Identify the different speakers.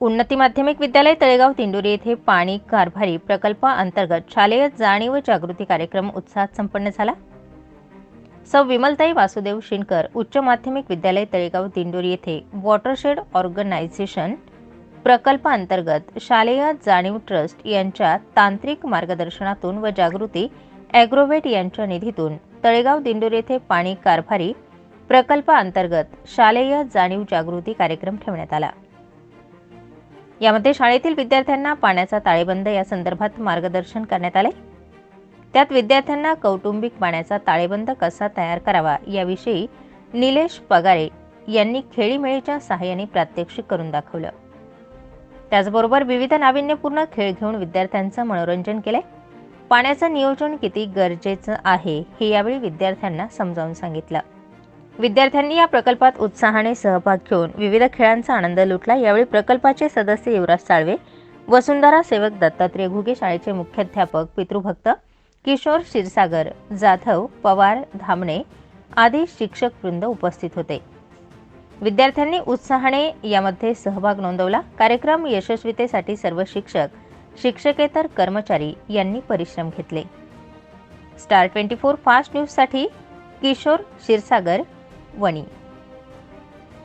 Speaker 1: उन्नती माध्यमिक विद्यालय तळेगाव तिंडोरी येथे पाणी कारभारी प्रकल्पाअंतर्गत शालेय जाणीव व जागृती कार्यक्रम उत्साहात संपन्न झाला. सौ विमलताई वासुदेव शिनकर उच्च माध्यमिक विद्यालय तळेगाव दिंडोरी येथे वॉटरशेड ऑर्गनायझेशन प्रकल्पाअंतर्गत शालेय जाणीव ट्रस्ट यांच्या तांत्रिक मार्गदर्शनातून व जागृती ॲग्रोवेट यांच्या निधीतून तळेगाव दिंडोरी येथे पाणी कारभारी प्रकल्पाअंतर्गत शालेय जाणीव जागृती कार्यक्रम ठेवण्यात आला. यामध्ये शाळेतील विद्यार्थ्यांना पाण्याचा ताळेबंद या संदर्भात मार्गदर्शन करण्यात आले. त्यात विद्यार्थ्यांना कौटुंबिक पाण्याचा ताळेबंद कसा तयार करावा याविषयी निलेश पगारे यांनी खेळीमेळीच्या सहाय्याने प्रात्यक्षिक करून दाखवलं. त्याचबरोबर विविध नाविन्यपूर्ण खेळ घेऊन विद्यार्थ्यांचं मनोरंजन केले. पाण्याचं नियोजन किती गरजेचं आहे हे यावेळी विद्यार्थ्यांना समजावून सांगितलं. विद्यार्थ्यांनी या प्रकल्पात उत्साहाने सहभाग घेऊन विविध खेळांचा आनंद लुटला. यावेळी प्रकल्पाचे सदस्य युवराज साळवे वसुंधरा सेवक दत्तात्रय घुगे शाळेचे मुख्याध्यापक पितृभक्त किशोर क्षीरसागर जाधव पवार धामणे आदी शिक्षक वृंद उपस्थित होते. विद्यार्थ्यांनी उत्साहाने यामध्ये सहभाग नोंदवला. कार्यक्रम यशस्वीतेसाठी सर्व शिक्षक शिक्षकेतर कर्मचारी यांनी परिश्रम घेतले. स्टार ट्वेंटी फोर फास्ट न्यूजसाठी किशोर क्षीरसागर વણી